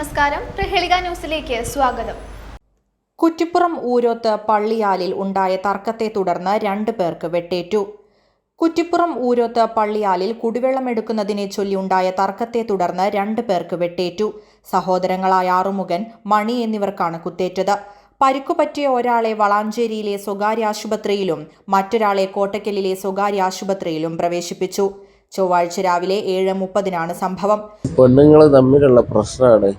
നമസ്കാരം. പ്രഹേളിക ന്യൂസിലേക്ക് സ്വാഗതം. കുറ്റിപ്പുറം ഊരോത്ത് പള്ളിയാലിൽ ഉണ്ടായ തർക്കത്തെ തുടർന്ന് രണ്ടു പേർക്ക് വെട്ടേറ്റു. കുറ്റിപ്പുറം ഊരോത്ത് പള്ളിയാലിൽ കുടിവെള്ളം എടുക്കുന്നതിനെ ചൊല്ലി ഉണ്ടായ തർക്കത്തെ തുടർന്ന് രണ്ടു പേർക്ക് വെട്ടേറ്റു. സഹോദരങ്ങളായ ആറുമുഖൻ മണി എന്നിവർക്കാണ് കുത്തേറ്റത്. പരിക്കുപറ്റിയ ഒരാളെ വളാഞ്ചേരിയിലെ സ്വകാര്യ ആശുപത്രിയിലും മറ്റൊരാളെ കോട്ടക്കലിലെ സ്വകാര്യ ആശുപത്രിയിലും പ്രവേശിപ്പിച്ചു. ചൊവ്വാഴ്ച രാവിലെ ഏഴ് മുപ്പതിനാണ് സംഭവം. പെണ്ണുങ്ങൾ തമ്മിലുള്ള പ്രശ്നമാണ്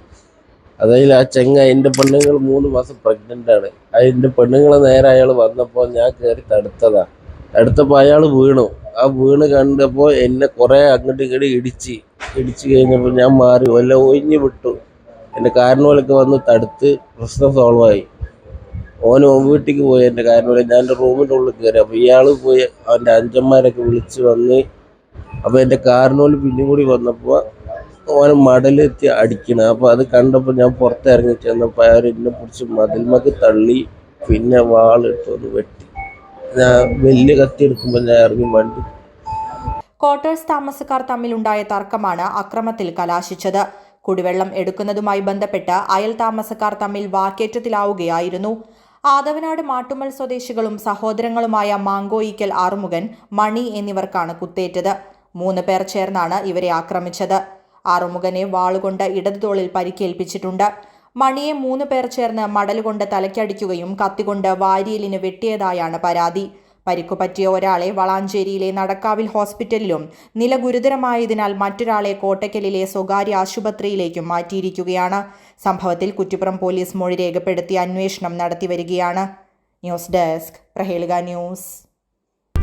അതായത് ആ ചെങ്ങ എന്റെ പെണ്ണുങ്ങൾ മൂന്ന് മാസം പ്രഗ്നന്റ് ആണ്. അതിന്റെ പെണ്ണുങ്ങൾ നേരെ അയാൾ വന്നപ്പോൾ ഞാൻ കയറി തടുത്തതാ. തടുത്തപ്പോൾ അയാൾ വീണു. ആ വീണ് കണ്ടപ്പോൾ എന്നെ കുറേ അങ്ങോട്ട് ഇങ്ങോട്ട് ഇടിച്ച് ഇടിച്ച് കഴിഞ്ഞപ്പോൾ ഞാൻ മാറി വല്ല ഒഴിഞ്ഞു വിട്ടു. എന്റെ കാരണവലൊക്കെ വന്ന് തടുത്ത് പ്രശ്നം സോൾവ് ആയി. ഓൻ വീട്ടിക്ക് പോയി എന്റെ കാരണവല ഞാൻ എന്റെ റൂമിന്റെ ഉള്ളിൽ കയറി അപ്പോൾ ഇയാൾ പോയി അവന്റെ അഞ്ചന്മാരൊക്കെ വിളിച്ച് വന്ന് അപ്പോൾ എന്റെ കാരണവൽ പിന്നെയും കൂടി വന്നപ്പോൾ ഓനെ മടലെത്തി അടിക്കണം. അപ്പോൾ അത് കണ്ടപ്പോൾ ഞാൻ പുറത്തിറങ്ങി ചെന്നപ്പോൾ അയാൾ എന്നെ പിടിച്ച് മതിൽമക്ക് തള്ളി പിന്നെ വാളെടുത്ത് ഒന്ന് വെട്ടി. ഞാൻ വലിയ കത്തി എടുക്കുമ്പോൾ ഞാൻ ഇറങ്ങി വണ്ടി. ക്വാർട്ടേഴ്സ് താമസക്കാർ തമ്മിലുണ്ടായ തർക്കമാണ് അക്രമത്തിൽ കലാശിച്ചത്. കുടിവെള്ളം എടുക്കുന്നതുമായി ബന്ധപ്പെട്ട് അയൽ താമസക്കാർ തമ്മിൽ വാക്കേറ്റത്തിലാവുകയായിരുന്നു. ആദവനാട് മാട്ടുമൽ സ്വദേശികളും സഹോദരങ്ങളുമായ മാങ്കോയിക്കൽ ആറുമുഖൻ മണി എന്നിവർക്കാണ് കുത്തേറ്റത്. മൂന്ന് പേർ ചേർന്നാണ് ഇവരെ ആക്രമിച്ചത്. ആറുമുഖനെ വാളുകൊണ്ട് ഇടതുതോളിൽ പരിക്കേൽപ്പിച്ചിട്ടുണ്ട്. മണിയെ മൂന്ന് പേർ ചേർന്ന് മടലുകൊണ്ട് തലയ്ക്കടിക്കുകയും കത്തികൊണ്ട് വാരിയലിന് വെട്ടിയതായാണ് പരാതി. പരിക്കു പറ്റിയ ഒരാളെ വളാഞ്ചേരിയിലെ നടക്കാവിൽ ഹോസ്പിറ്റലിലും നില ഗുരുതരമായതിനാൽ മറ്റൊരാളെ കോട്ടയ്ക്കലിലെ സ്വകാര്യ ആശുപത്രിയിലേക്കും മാറ്റിയിരിക്കുകയാണ്. സംഭവത്തിൽ കുറ്റിപ്പുറം പോലീസ് മൊഴി രേഖപ്പെടുത്തി അന്വേഷണം നടത്തിവരികയാണ്. ന്യൂസ് ഡെസ്ക് പ്രഹേളിക ന്യൂസ്.